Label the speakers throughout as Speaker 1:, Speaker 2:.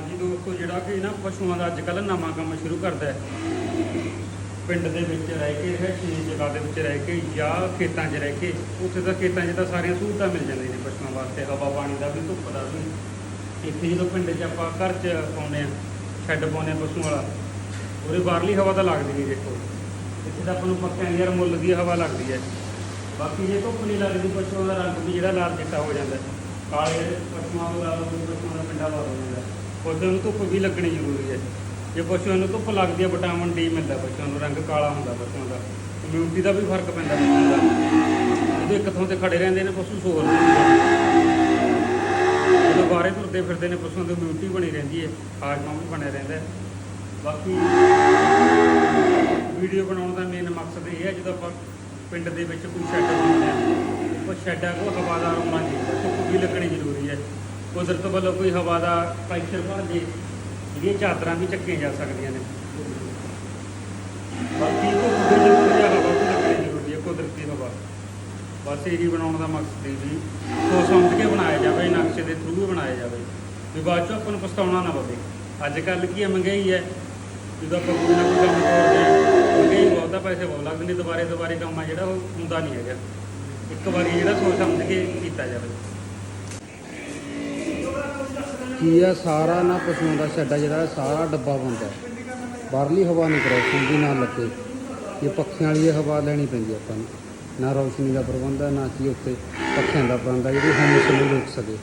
Speaker 1: ਹਾਂਜੀ ਦੋਸਤੋ, ਜਿਹੜਾ ਕਿ ਨਾ ਪਸ਼ੂਆਂ ਦਾ ਅੱਜ ਕੱਲ੍ਹ ਨਵਾਂ ਕੰਮ ਸ਼ੁਰੂ ਕਰਦਾ ਹੈ। ਪਿੰਡ ਦੇ ਵਿੱਚ ਰਹਿ ਕੇ ਰਹਿਸ਼ੀ ਜਗ੍ਹਾ ਦੇ ਵਿੱਚ ਰਹਿ ਕੇ ਜਾਂ ਖੇਤਾਂ 'ਚ ਰਹਿ ਕੇ, ਉੱਥੇ ਤਾਂ ਖੇਤਾਂ 'ਚ ਤਾਂ ਸਾਰੀਆਂ ਸਹੂਲਤਾਂ ਮਿਲ ਜਾਂਦੀਆਂ ਨੇ ਪਸ਼ੂਆਂ ਵਾਸਤੇ। ਹਵਾ ਪਾਣੀ ਦਾ ਵੀ, ਧੁੱਪ ਦਾ ਵੀ। ਇੱਥੇ ਜਦੋਂ ਪਿੰਡ 'ਚ ਆਪਾਂ ਘਰ 'ਚ ਪਾਉਂਦੇ ਆ ਛੱਡ ਪਾਉਂਦੇ ਆ ਪਸ਼ੂ ਵਾਲਾ ਉਹਦੇ ਬਾਹਰਲੀ ਹਵਾ ਤਾਂ ਲੱਗਦੀ ਨਹੀਂ ਦੇਖੋ। ਇੱਥੇ ਤਾਂ ਆਪਾਂ ਨੂੰ ਪੱਕਿਆਂ ਦੀ ਯਾਰ ਮੁੱਲ ਦੀ ਹਵਾ ਲੱਗਦੀ ਹੈ। ਬਾਕੀ ਜੇ ਧੁੱਪ ਨਹੀਂ ਲੱਗਦੀ, ਪਸ਼ੂਆਂ ਦਾ ਰੰਗ ਵੀ ਜਿਹੜਾ ਲਾਲ ਚਿੱਟਾ ਹੋ ਜਾਂਦਾ ਕਾਲੇ ਪਸ਼ੂਆਂ ਦਾ ਲਾਲ ਪਸ਼ੂਆਂ ਦਾ ਪਿੰਡਾ ਲਾ ਹੋ ਜਾਂਦਾ ਪਸ਼ੂਆਂ ਨੂੰ ਧੁੱਪ ਵੀ ਲੱਗਣੀ ਜ਼ਰੂਰੀ ਹੈ। ਜੇ ਪਸ਼ੂਆਂ ਨੂੰ ਧੁੱਪ ਲੱਗਦੀ ਹੈ ਵਿਟਾਮਿਨ ਡੀ ਮਿਲਦਾ ਪਸ਼ੂਆਂ ਨੂੰ, ਰੰਗ ਕਾਲਾ ਹੁੰਦਾ ਪਸ਼ੂਆਂ ਦਾ। ਇਮਿਊਨਿਟੀ ਦਾ ਵੀ ਫ਼ਰਕ ਪੈਂਦਾ ਪਸ਼ੂਆਂ ਦਾ। ਜਦੋਂ ਇੱਕ ਥਾਂ ਤੇ ਖੜੇ ਰਹਿੰਦੇ ਨੇ, ਪਸ਼ੂ ਸੋਰ ਜਦੋਂ ਬਾਹਰੇ ਤੁਰਦੇ ਫਿਰਦੇ ਨੇ, ਪਸ਼ੂਆਂ ਦੀ ਇਮਿਊਨਿਟੀ ਬਣੀ ਰਹਿੰਦੀ ਹੈ ਹਾਜ਼ਮਾ ਵੀ ਬਣਿਆ ਰਹਿੰਦਾ ਹੈ। ਬਾਕੀ ਵੀਡੀਓ ਬਣਾਉਣ ਦਾ ਮੇਨ ਮਕਸਦ ਇਹ ਹੈ, ਜਦੋਂ ਆਪਾਂ ਪਿੰਡ ਦੇ ਵਿੱਚ ਕੋਈ ਸ਼ੈੱਡ ਬਣਾਉਂਦੇ ਹਾਂ ਉਹ ਸ਼ੈੱਡਾਂ ਆ ਹਵਾਦਾਰ ਹੋਣਾ ਚਾਹੀਦਾ, ਧੁੱਪ ਵੀ ਲੱਗਣੀ ਜ਼ਰੂਰੀ ਹੈ। ਕੁਦਰਤ ਵੱਲੋਂ ਕੋਈ ਹਵਾ ਦਾ ਪ੍ਰੈਸ਼ਰ ਬਣ ਜੇ, ਜਿਹੜੀਆਂ ਚਾਦਰਾਂ ਵੀ ਚੱਕੀਆਂ ਜਾ ਸਕਦੀਆਂ ਨੇ। ਬਾਕੀ ਧੁੱਪ ਵੀ ਜ਼ਰੂਰੀ ਹਵਾ ਵੀ ਲੱਗਣੀ ਜ਼ਰੂਰੀ ਹੈ, ਕੁਦਰਤੀ ਹਵਾ। ਬਸ ਇਹੀ ਬਣਾਉਣ ਦਾ ਮਕਸਦ ਇਹ ਵੀ ਸੋਚ ਸਮਝ ਕੇ ਬਣਾਇਆ ਜਾਵੇ, ਨਕਸ਼ੇ ਦੇ ਥਰੂ ਬਣਾਇਆ ਜਾਵੇ। ਵੀ ਬਾਅਦ ਚੋਂ ਆਪਾਂ ਨੂੰ ਪਛਤਾਉਣਾ ਨਾ ਪਵੇ। ਅੱਜ ਕੱਲ੍ਹ ਕੀ ਹੈ, ਮਹਿੰਗਾਈ ਹੈ। ਜਦੋਂ ਆਪਾਂ ਕੋਈ ਨਾ ਕੋਈ ਕੰਮ ਕਰਦੇ ਹਾਂ, ਮਹਿੰਗਾਈ ਬਹੁਤ ਪੈਸੇ ਬਹੁਤ ਲੱਗਦੇ ਨੇ ਦੁਬਾਰੇ ਦੁਬਾਰੇ ਕੰਮ ਆ ਜਿਹੜਾ ਉਹ ਹੁੰਦਾ ਨਹੀਂ ਹੈਗਾ। ਇੱਕ ਵਾਰੀ ਜਿਹੜਾ ਸੋਚ ਸਮਝ ਕੇ ਕੀਤਾ ਜਾਵੇ।
Speaker 2: ਕੀ ਆ, ਸਾਰਾ ਨਾ ਪਸ਼ੂਆਂ ਦਾ ਸ਼ੈੱਡ ਆ ਜਿਹੜਾ ਸਾਰਾ ਡੱਬਾ ਬੰਦ ਬਾਹਰਲੀ ਹਵਾ ਨਹੀਂ ਕਰੋਸ ਹੁੰਦੀ ਨਾ ਲੱਗੇ। ਇਹ ਪੱਖਿਆਂ ਵਾਲੀ ਹਵਾ ਲੈਣੀ ਪੈਂਦੀ ਆਪਾਂ ਨੂੰ। ਨਾ ਰੌਸ਼ਨੀ ਦਾ ਪ੍ਰਬੰਧ ਹੈ ਨਾ ਕੀ ਉੱਤੇ ਪੱਖਿਆਂ ਦਾ ਪ੍ਰਬੰਧ ਹੈ ਜਿਹੜੀ ਹਮੇਸ਼ਾ ਨੂੰ ਰੋਕ ਸਕੇ।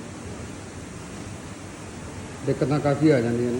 Speaker 2: ਦਿੱਕਤਾਂ ਕਾਫੀ ਆ ਜਾਂਦੀਆਂ ਨੇ।